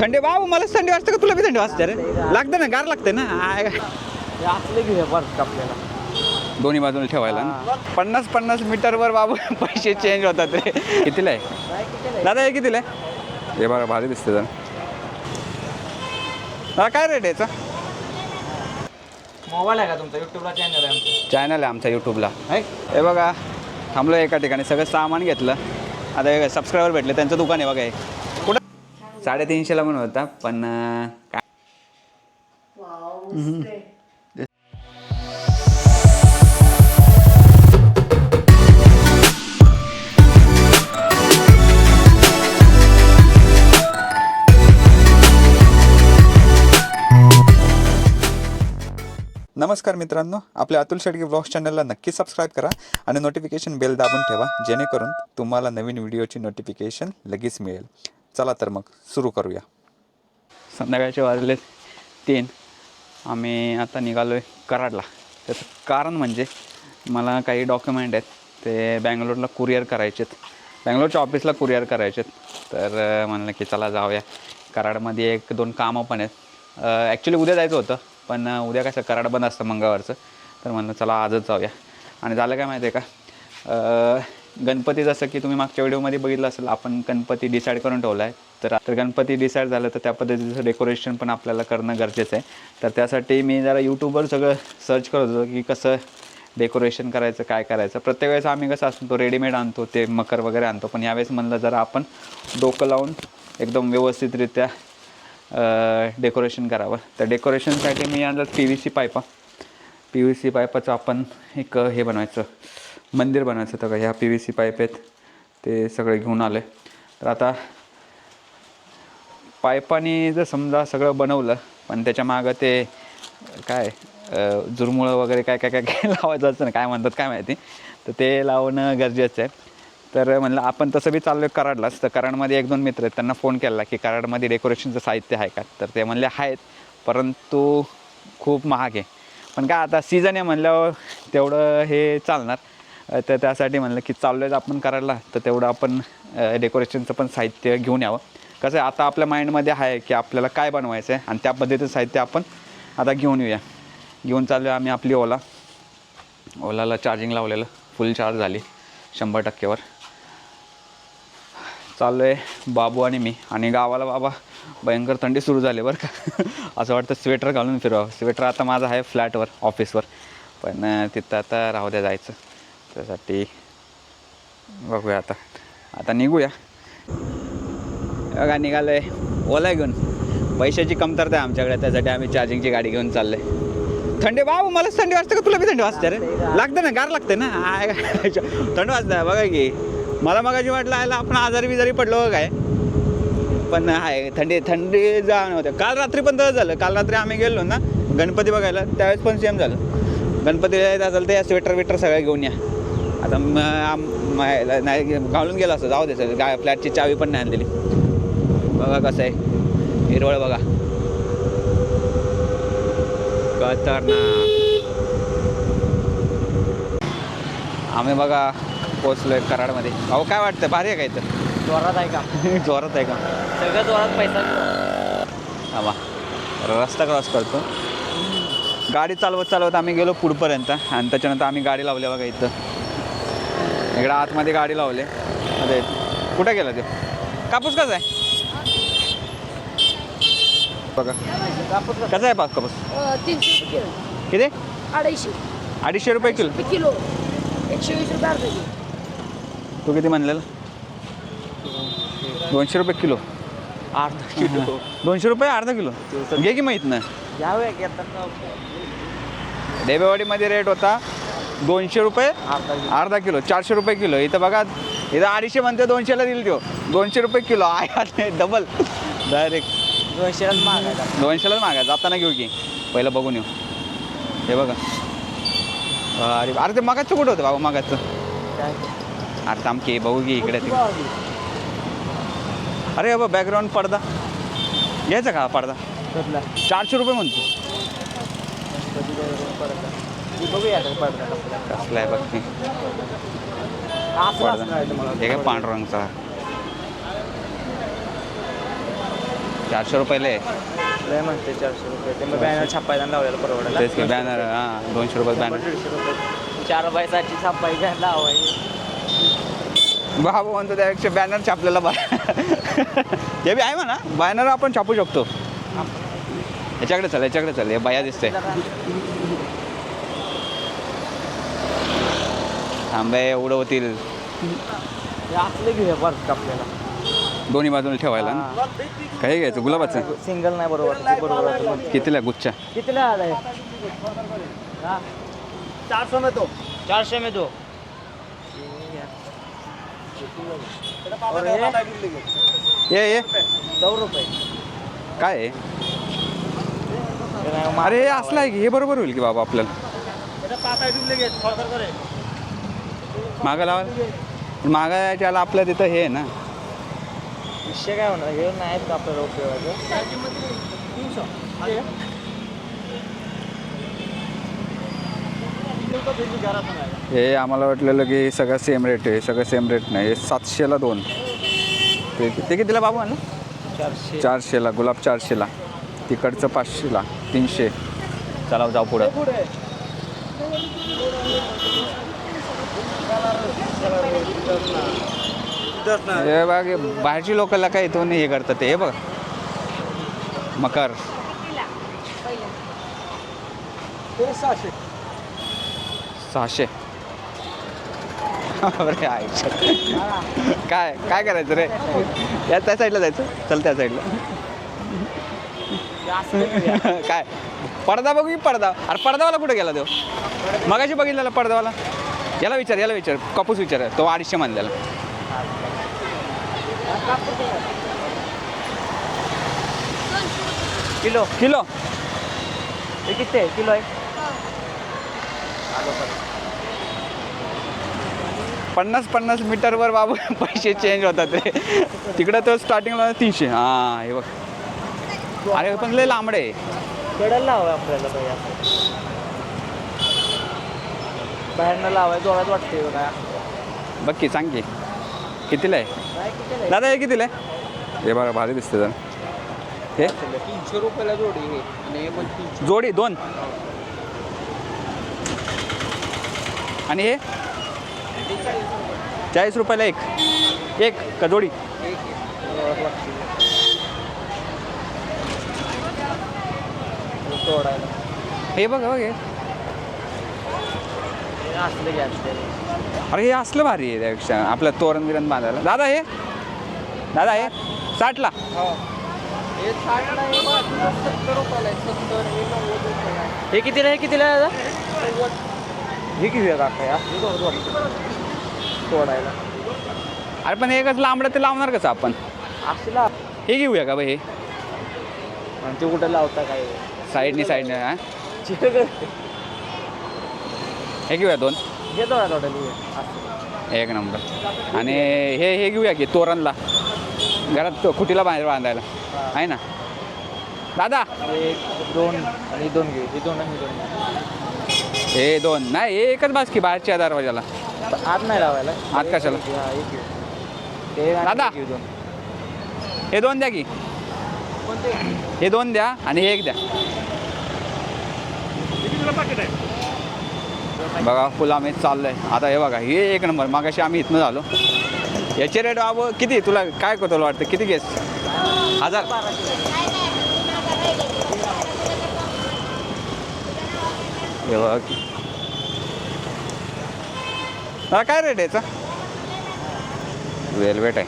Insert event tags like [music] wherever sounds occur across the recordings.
थंडी बाबू मलाच थंडी वाजते का? तुला बी थंडी वाजते रे. लागतं ना गार लागते ना. आय. असले बरं दोन्ही बाजूला ठेवायला. ना पन्नास पन्नास मीटरवर बाबू पैसे चेंज होतात रे. कितीला आहे? दादा हे कितीला आहे? हे बघा भारी दिसते जरा. दादा काय रेट आहे याचा? मोबाईल आहे का तुमचा? युट्यूबला चॅनल आहे आमचं. चॅनल आहे आमचा यूट्यूबला आहे हे? बघा थांबलो एका ठिकाणी सगळं सामान घेतलं. आता हे सबस्क्रायबर भेटले त्यांचं दुकान आहे बघा हे. साडेतीनशेला पण होता पण काय? नमस्कार मित्रांनो आपल्या अतुल शेडगे ब्लॉग्स चॅनलला नक्की सबस्क्राईब करा आणि नोटिफिकेशन बेल दाबून ठेवा जेणेकरून तुम्हाला नवीन व्हिडिओची नोटिफिकेशन लगेच मिळेल. चला तर मग सुरू करूया. संध्याकाळचे वाजले तीन. आम्ही आता निघालो आहे कराडला. त्याचं कारण म्हणजे मला काही डॉक्युमेंट आहेत ते बँगलोरला कुरिअर करायचे आहेत बँगलोरच्या ऑफिसला कुरिअर करायचे आहेत तर म्हणलं की चला जाऊया. कराडमध्ये एक दोन कामं पण आहेत. ॲक्च्युली उद्या जायचं होतं पण उद्या कसं कराड बंद असतं मंगळवारचं. तर म्हणलं चला आजच जाऊया. आणि झालं काय माहिती आहे का गणपती जसं की तुम्ही मागच्या व्हिडिओमध्ये बघितलं असेल आपण गणपती डिसाईड करून ठेवला आहे तर तर गणपती डिसाईड झालं तर त्या पद्धतीचं डेकोरेशन पण आपल्याला करणं गरजेचं आहे. तर त्यासाठी मी जरा यूट्यूबवर सगळं सर्च करत होतो की कसं डेकोरेशन करायचं काय करायचं. प्रत्येक वेळेस आम्ही कसं असतो तो रेडीमेड आणतो ते मकर वगैरे आणतो. पण यावेळेस म्हणलं जरा आपण डोकं लावून एकदम व्यवस्थितरित्या डेकोरेशन करावं. तर डेकोरेशनसाठी मी आणलं पी व्ही सी पायपा. पी व्ही सी पायपाचं आपण एक हे बनवायचं. मंदिर बनवायचं होतं का? ह्या पी व्ही सी पाईप आहेत ते सगळे घेऊन आले. तर आता पायपाने जर समजा सगळं बनवलं पण त्याच्या मागं ते काय जुरमुळं वगैरे काय काय काय काय [laughs] लावायचं असतं ना काय म्हणतात काय माहिती? तर ते लावणं गरजेचं आहे. तर म्हणलं आपण तसं बी चाललो आहे कराडलाच. तर कराडमध्ये एक दोन मित्र आहेत त्यांना फोन केला की कराडमध्ये डेकोरेशनचं साहित्य आहे का? तर ते म्हणले आहेत परंतु खूप महाग आहे. पण काय आता सीझन आहे म्हणल्यावर तेवढं हे चालणार. तर त्यासाठी म्हणलं की चाललो आहे आपण करायला तर तेवढं आपण डेकोरेशनचं पण साहित्य घेऊन यावं. कसं आहे आता आपल्या माइंडमध्ये आहे की आपल्याला काय बनवायचं आहे आणि त्या पद्धतीचं साहित्य आपण आता घेऊन येऊया. घेऊन चाललो आम्ही आपली ओला. ओलाला चार्जिंग लावलेलं. फुल चार्ज झाली. शंभर टक्केवर. चाललो आहे बाबू आणि मी. आणि गावाला बाबा भयंकर थंडी सुरू झाली बरं का. [laughs] असं वाटतं स्वेटर घालून फिरावं स्वेटर आता माझं आहे फ्लॅटवर ऑफिसवर पण तिथं आता राहू द्या जायचं. त्यासाठी बघूया आता. आता निघूया. बघा निघालो आहे ओला घेऊन. पैशाची कमतरता आहे आमच्याकडे त्यासाठी आम्ही चार्जिंगची गाडी घेऊन चाललो आहे थंडी बाबू मलाच थंडी वाजते का? तुला बी थंडी वाजते रे? लागतं ना गार लागते ना? आय, थंड वाजतं बघा की. मला मगाशी वाटलं आयला आपण आजारी बिजारी पडलो काय. पण आहे थंडी थंडी जा होते. काल रात्री पण तसं झालं. काल रात्री आम्ही गेलो ना गणपती बघायला त्यावेळेस पण सेम झालं. गणपती झालं तर या स्वेटर विटर सगळं घेऊन या. आता म- आम- म- नाही घालून गेला असं जाऊ दे सर. गाय फ्लॅटची चावी पण नाही आणलेली. बघा कसं आहे. हिरवळ बघा. खतरनाक. आम्ही बघा पोचलोय कराडमध्ये. अहो काय वाटतं? भारी आहे काय तर जोरात आहे का? [laughs] जोरात आहे का? सगळं जोरात पैसा. थांबा रस्ता क्रॉस करतो. गाडी चालवत चालवत आम्ही गेलो पुढपर्यंत. आणि त्याच्यानंतर आम्ही गाडी लावली बघा इथं. इकडं आतमध्ये गाडी लावले. अरे कुठं गेला ते? कापूस कसा आहे? बघा. कसा आहे पाच कापूस? अ, तीनशे रुपये किलो. किती? अडीचशे. अडीचशे रुपये किलो. रुपये किलो. एकशे वीस रुपये अर्धा किलो. तू किती म्हणलेलं? दोनशे रुपये किलो. अर्धा किलो. दोनशे रुपये अर्धा किलो. घे की माहीत ना यावे घेतात डेबेवाडीमध्ये रेट होता. दोनशे रुपये? अर्धा किलो. चारशे रुपये किलो. इथं बघा इथं अडीचशे म्हणते दोनशेला दिल तो. दोनशे रुपये किलो. आहे डबल डायरेक्ट दोनशेलाच मागायचा. दोनशेलाच मागा जाताना घेऊ की. पहिलं बघून येऊ. हे बघा. अरे अरे ते मगाचं कुठं होतं बाबा मगाचं? काय? अरे थांब की बघू की इकडे तिकडे अरे बाबा बॅकग्राऊंड पडदा. घ्यायचा का पडदा? चारशे रुपये म्हणतो. कसला आहे बघ तुम्हाला. हे काय पांढरंगचा चारशे रुपयाला? आहे लय म्हणते चारशे रुपये. ते मग बॅनर छापायला लावलेला तेच की बॅनर हां दोनशे रुपये बॅनर दीडशे रुपये. चार बायसाठी छापाई घ्यायला लावायची बाबा म्हणतो त्यापेक्षा बॅनर छापलेला बा [laughs] हे बी आहे म्हणा. बॅनर आपण छापू शकतो. याच्याकडे चल याच्याकडे चल. हे बाया दिसते थांबे उडवतील हे असले घेऊया बरं आपल्याला? दोन्ही बाजूला ठेवायला? ना. काही घ्यायचं? गुलाबाचं? सिंगल नाही बरोबर ते बरोबर. कितीला? गुच्छा? कितीला आलाय चारशे में दो. चारशे में दो. और ये ये. ये सौ रुपये. काय आहे? अरे हे असलं आहे की हे बरोबर होईल की बाबा आपल्याला? मागं लावा. मागं त्याला आपल्या तिथं हे आहे ना. विषय काय होणार हे नाही का आपल्याला उपयोगाचं हे आम्हाला वाटलेलं की सगळं सेम रेट आहे. सगळं सेम रेट नाही. हे सातशेला दोन. ते ते कितीला बाबू म्हणलं? चारशे. चारशेला गुलाब चारशेला. तिकडचं पाचशेला तीनशे. चला जाऊ पुढं. हे बघ बाहेरची लोकांना काय इथून हे करतात ते हे बघ. मकर. सहाशे. अरे आईच्या. काय काय करायचं रे? या त्या साईडला जायचं. चल त्या साईडला काय? पडदा बघू पडदा? अरे पडदावाला कुठे गेला देव मगाशी बघितलेला पडदावाला याला विचार याला विचार. कापूस विचार तो अडीचशे मानलेला किलो. किलो. हे किती आहे किलो आहे? पन्नास पन्नास मीटरवर बाबू पैसे चेंज होतात रे तिकडं तो स्टार्टिंगला तीनशे. हां हे बघ. अरे पण लय लांबडे. आपल्याला बाहेरनं लावाय जोरात वाटते बघा. बघ की सांग की. कितीला आहे? काय कितीला आहे? दादा हे कितीला आहे? हे बघा भारी दिसते जरा. हे? तीनशे रुपयाला जोडी हे आणि हे पण तीनशे. जोडी दोन? आणि हे? चाळीस रुपयाला एक. एक का जोडी? जोरात वाटते तोडायला. हे बघ बघ हे. असलं अरे हे असलं भारी आहे त्यापेक्षा. आपलं तोरण बिरण बांधायला. दादा हे? दादा हे? साठला. हे. सत्तर रुपयाला सत्तर. हे नव्वद रुपये हे कितीला हे कितीला आहे दादा? हे किती हे वाटते तोडायला. अरे पण हे कसं लांबडं ते लावणार कसं आपण? असला. हे घेऊया का बा हे? आणि ते कुठं लावता काय? साईडनी साईडने हां? हे घेऊया दोन. हे हे असं एक नंबर. आणि हे हे घेऊया की तोरणला. घरात तो खुटीला बाहेर बांधायला. आहे ना? दादा! एक दोन आणि हे दोन घे हे दोन आणि हे दोन हे दोन. नाही हे एकच बास की बाहेरच्या दरवाजाला. आत नाही लावायला. आत कशाला? हा, एक घेऊ. ते आणि दादा. हे घेऊ दोन. हे दोन द्या की. हे दोन द्या आणि हे एक द्या. बघा फुल आम्ही चाललंय. आता हे बघा हे एक नंबर. मागाशी आम्ही इथनं झालो. याचे रेट बाबू किती? तुला काय तुला वाटतं? किती घेस हजार. हे बघ काय रेट आहे याचा? वेलवेट आहे.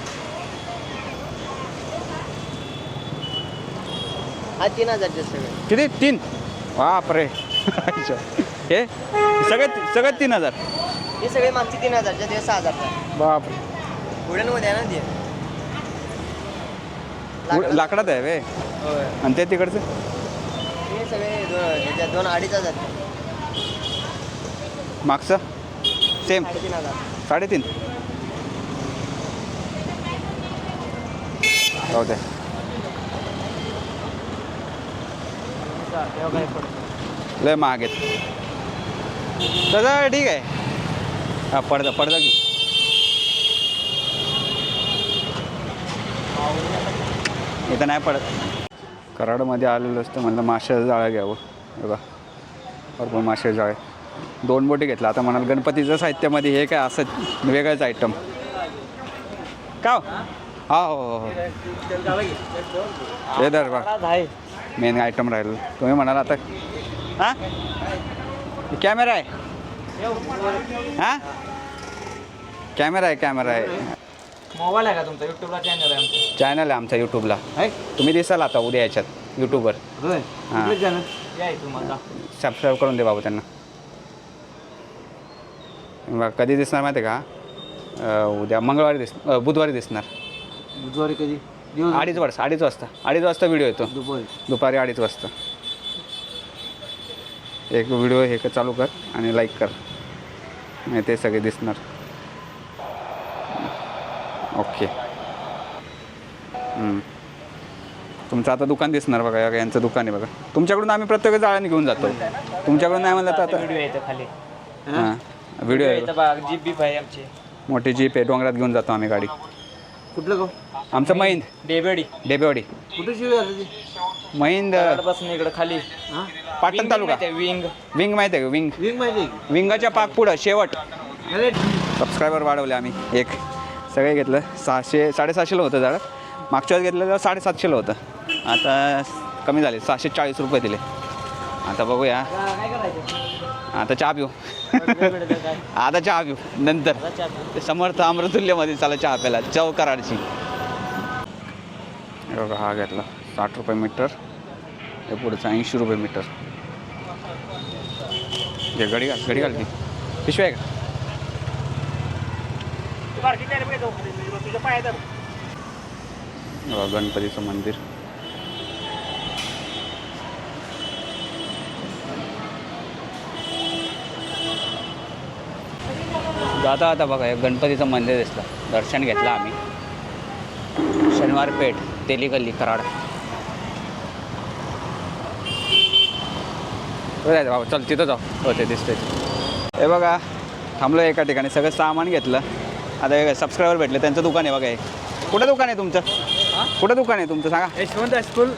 हा तीन हजारचे सगळे. किती? तीन? बापरे. [laughs] हे? सगळे सगळं तीन हजार. हे सगळे मागचे तीन हजारचे ते सहा हजार बापरे. पुढ्यांमध्ये आहे ना ते. उड- लाकडात. आहे वे होय. आणि ते तिकडचं? हे सगळे दोन दोन अडीच हजार मागचं? सेम साडेतीन हजार. साडेतीन. काय पडतं लय महाग आहेत. तसं ठीक आहे. हा पडदा पडदा की इथं नाही पडत. कराडमध्ये आलेलं असतं म्हणलं माशाचं जाळं घ्यावं. बघा. भरपूर माशाचं जाळे दोन बोटी घेतला आता म्हणाल गणपतीचं साहित्यामध्ये हे काय असं वेगळंच आयटम का हो? हा हो हो धर बा मेन आयटम राहिलं. तुम्ही म्हणाल आता. हां? कॅमेरा आहे. हां? कॅमेरा आहे कॅमेरा आहे. मोबाईल आहे का तुमचा? युट्यूबला चॅनल आहे आमचं. चॅनल आहे आमचा यूट्यूबला तुम्ही दिसाल आता उद्या याच्यात यूट्यूबवर हां. चॅनल या तुम्हाला सबस्क्राईब करून दे बाबा त्यांना. कधी दिसणार माहिती आहे का? उद्या मंगळवारी दिस बुधवारी दिसणार. बुधवारी कधी? अडीच वाजता अडीच वाजता. अडीच वाजता व्हिडिओ येतो. दुपारी. दुपारी अडीच वाजता. एक व्हिडिओ हे चालू कर आणि लाईक कर. नाही ते सगळे दिसणार. ओके. तुमचं आता दुकान दिसणार बघा यांचं दुकान आहे बघा. तुमच्याकडून आम्ही प्रत्येक जाळ्याने घेऊन जातो. तुमच्याकडून नाही म्हणलं तर आता व्हिडिओ येतं खाली. हां व्हिडिओ आहे येतं बघा जीप बीप आहे आमची. मोठी जीप आहे डोंगरात घेऊन जातो आम्ही गाडी. कुठलं गाव? आमचं महिंद डेबेडी. डेबेवाडी. कुठे शिवी महिंद बसून इकडे खाली. पाटण तालुका. विंग. विंग माहिती आहे का? विंग. विंग माहिती आहे. विंगाच्या पाक पुढं शेवट. अरे. सबस्क्रायबर वाढवले आम्ही एक. सगळे घेतलं. सहाशे साडेसहाशेला होतं झाड. मागच्या वेळेस घेतलं तर साडेसातशेला होतं. आता कमी झाले सहाशे चाळीस रुपये दिले. आता बघूया. काय करायचं? आता चहा पिऊ. आता चहा पिऊ नंतर. ते समर्थ अमृतुल्यमध्ये चला चहा प्यायला चव कराडची. बघा हा घेतला साठ रुपये मीटर. हे पुढचं ऐंशी रुपये मीटर. हे घडी घाल घडी घाल की पिशवी आहे का? गणपतीचं मंदिर. जाता आता बघा हे गणपतीचं मंदिर दिसलं. दर्शन घेतलं आम्ही. शनिवार पेठ तेली गल्ली कराड जायचं बाबा चल तिथं जाऊ. हो ते दिसतंय. हे बघा थांबलो एका ठिकाणी. सगळं सामान घेतलं. आता हे सबस्क्रायबर भेटले त्यांचं दुकान आहे बघा हे. कुठं दुकान आहे तुमचं? कुठं दुकान आहे तुमचं सांगा. Yashwant high school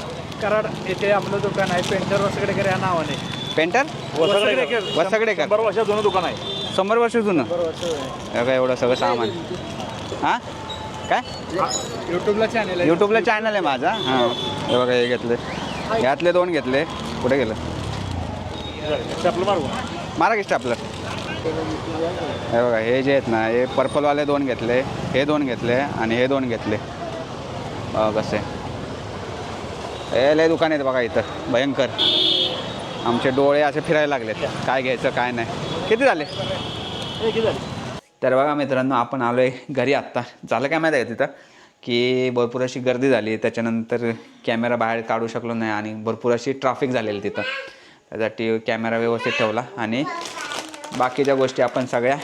Karad. येथे आपलं दुकान आहे. पेंटर वसगडेकर या नावाने. पेंटर? वसगडेकर. शंभर वर्षात जुनं दुकान आहे. शंभर वर्ष जुनं? वर्ष हे काय एवढं सगळं सामान. हां? काय? युट्यूबला चॅनल आहे. यूट्यूबला चॅनल आहे माझा. हां. हे बघा हे घेतले. यातले दोन घेतले. कुठे गेलं? आपलं मारू मारा की स्टॅपलर हे बघा हे जे आहेत ना हे पर्पलवाले दोन घेतले. हे दोन घेतले आणि हे दोन घेतले. कसे. हे लय दुकान आहेत बघा इथं. भयंकर. आमचे डोळे असे फिरायला लागलेत. काय घ्यायचं काय नाही. किती झाले? तर बघा मित्रांनो आपण आलो आहे घरी आत्ता. झालं काय माहिती आहे तिथं? की भरपूर अशी गर्दी झाली. त्याच्यानंतर कॅमेरा बाहेर काढू शकलो नाही आणि भरपूर अशी ट्रॅफिक झालेली तिथं. त्यासाठी कॅमेरा व्यवस्थित ठेवला आणि बाकीच्या गोष्टी आपण सगळ्या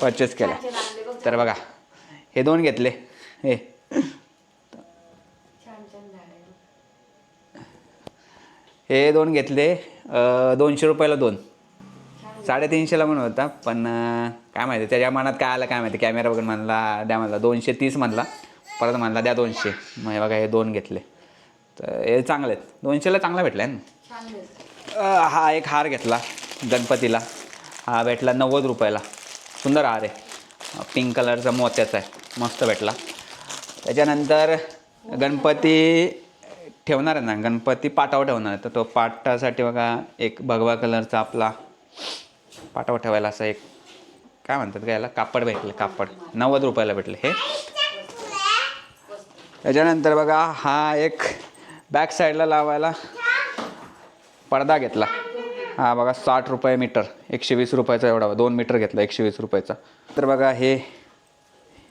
परचेस केल्या. तर बघा हे दोन घेतले. हे. हे दोन घेतले. दोनशे रुपयाला दोन. साडेतीनशेला म्हणून होता पण काय माहिती त्याच्या मनात काय आलं काय माहिती कॅमेरा बघून म्हणला द्या म्हणला दोनशे तीस म्हणला परत म्हणला द्या दोनशे. मग बघा हे दोन घेतले. तर हे चांगले आहेत दोनशेला चांगला भेटला आहे ना हा एक हार घेतला गणपतीला. हा भेटला नव्वद रुपयाला. सुंदर हार आहे. पिंक कलरचा मोत्याचा आहे. मस्त भेटला. त्याच्यानंतर गणपती ठेवणार आहे ना? गणपती पाटावर ठेवणार आहे. तर तो पाटासाठी बघा एक भगवा कलरचा आपला पाटावर ठेवायला असं एक काय म्हणतात का याला कापड भेटलं कापड. नव्वद रुपयाला भेटलं. हे? त्याच्यानंतर बघा हा एक बॅक साईडला लावायला पडदा घेतला. हा बघा साठ रुपये मीटर. एकशे वीस रुपयाचा एवढा दोन मीटर घेतला एकशे वीस रुपयाचा. तर बघा हे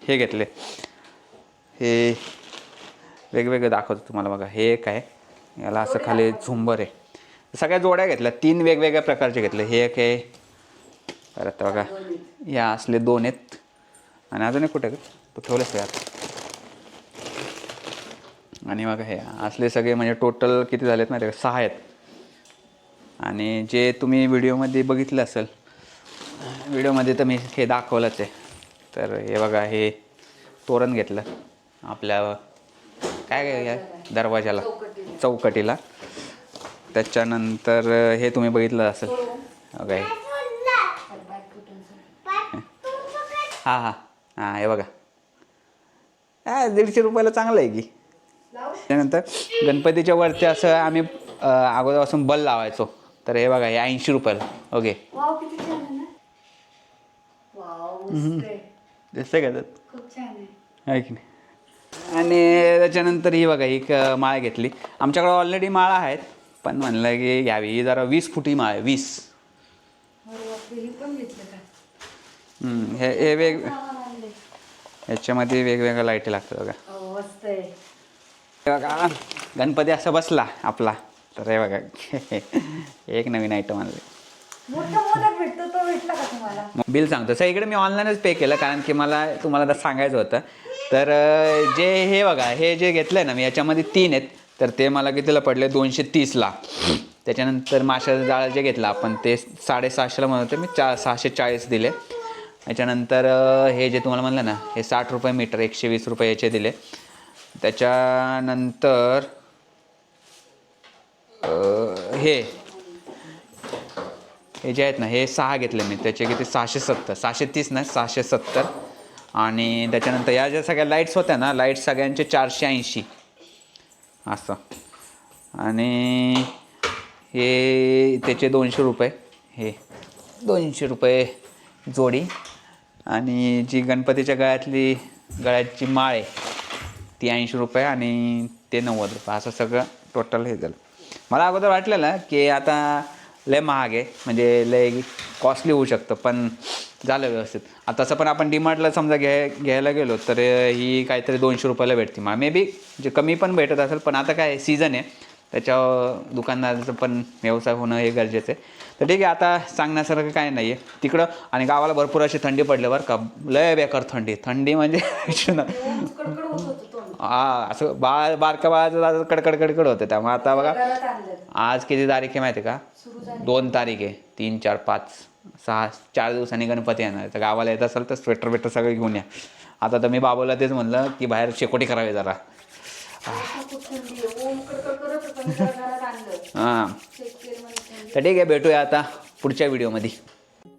हे घेतले. हे वेगवेगळं दाखवतो तुम्हाला बघा. हे एक आहे. याला असं खाली झुंबर आहे. सगळ्या जोड्या घेतल्या. तीन वेगवेगळ्या प्रकारचे घेतले. हे एक आहे. परत बघा. या असले दोन आहेत. आणि अजून एक कुठे तू ठेवलेस यात? आणि बघा हे असले सगळे म्हणजे टोटल किती झालेत माहिती का? सहा आहेत. आणि जे तुम्ही व्हिडिओमध्ये बघितलं असेल व्हिडिओमध्ये तर मी हे दाखवलंच आहे. तर हे बघा हे तोरण घेतलं आपल्या काय काय दरवाजाला चौकटीला. त्याच्यानंतर हे तुम्ही बघितलं असेल. बघा हे. हां हां. हे बघा. हा दीडशे रुपयाला चांगलं आहे की. त्यानंतर गणपतीच्या वरती असं आम्ही अगोदरपासून बल लावायचो. तर हे बघा हे ऐंशी रुपयाला. ओके. दिसतंय का त्यात? की नाही? आणि त्याच्यानंतर ही बघा एक माळ घेतली. आमच्याकडे ऑलरेडी माळा आहेत. पण म्हणलं की घ्यावी. ही जरा वीस फुटी माळ आहे वीस. हे हम्म, हे हे वेग. याच्यामध्ये वेगवेगळ्या लाईटी लागतात बघा. हो, मस्त आहे. हे बघा गणपती असा बसला आपला. तर हे बघा एक नवीन आयटम आणले. मोठा मोदक भेटतो तो भेटला का तुम्हाला? बिल सांगतो. सर इकडे मी ऑनलाईनच पे केलं कारण की मला तुम्हाला आता सांगायचं होतं. तर अं, जे हे बघा हे जे घेतलं आहे ना मी याच्यामध्ये तीन आहेत. तर ते मला कितीला पडले? दोनशे तीसला. त्याच्यानंतर माशाचं जाळं जे घेतलं आपण ते साडेसहाशेला म्हणत होते मी चा सहाशे चाळीस दिले. त्याच्यानंतर हे जे तुम्हाला म्हणलं ना हे साठ रुपये मीटर एकशे वीस रुपये याचे दिले. त्याच्यानंतर हे हे जे आहेत ना हे सहा घेतले मी. त्याचे किती? सहाशे सत्तर. सहाशे तीस ना सहाशे सत्तर. आणि त्याच्यानंतर या ज्या सगळ्या लाईट्स होत्या ना लाईट्स सगळ्यांचे चारशे ऐंशी. असं. आणि हे त्याचे दोनशे रुपये. हे दोनशे रुपये जोडी. आणि जी गणपतीच्या गळ्यातली गळ्याची माळ आहे ती ऐंशी रुपये आणि ते नव्वद रुपये. असं सगळं टोटल हे झालं. मला अगोदर वाटलेलं की आता लय महाग आहे. म्हणजे लय कॉस्टली होऊ शकतं पण झालं व्यवस्थित. आता तसं पण आपण डीमार्टला समजा घ्याय घ्यायला गेलो तर ही काहीतरी दोनशे रुपयाला भेटते. मा मे बी जे कमी पण भेटत असेल पण आता काय सीझन आहे त्याच्या दुकानदाराचं पण व्यवसाय होणं हे गरजेचं आहे. तर ठीक आहे आता सांगण्यासारखं काय नाही आहे तिकडं आणि गावाला भरपूर अशी थंडी पडली बरं का. लय बेकार थंडी. थंडी म्हणजे [laughs] विचारू हा असं बाळ बारक्या बाळाचं असं कडकड कडकड होतं त्यामुळे आता बघा. आज किती तारीख आहे माहिती आहे का? दोन तारीख आहे. तीन चार पाच सहा चार दिवसांनी गणपती येणार तर गावाला येत असेल तर स्वेटर वेटर सगळं घेऊन या. आता तर मी बाबूला तेच म्हणलं की बाहेर शेकोटी करावी जरा. हां चेक केलं म्हणजे थंडी तर ठीक आहे भेटूया आता पुढच्या व्हिडिओमध्ये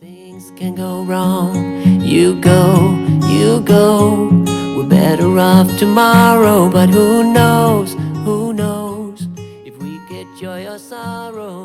Things can go wrong. You go, you go. We're better off tomorrow, but who knows? Who knows if we get joy or sorrow?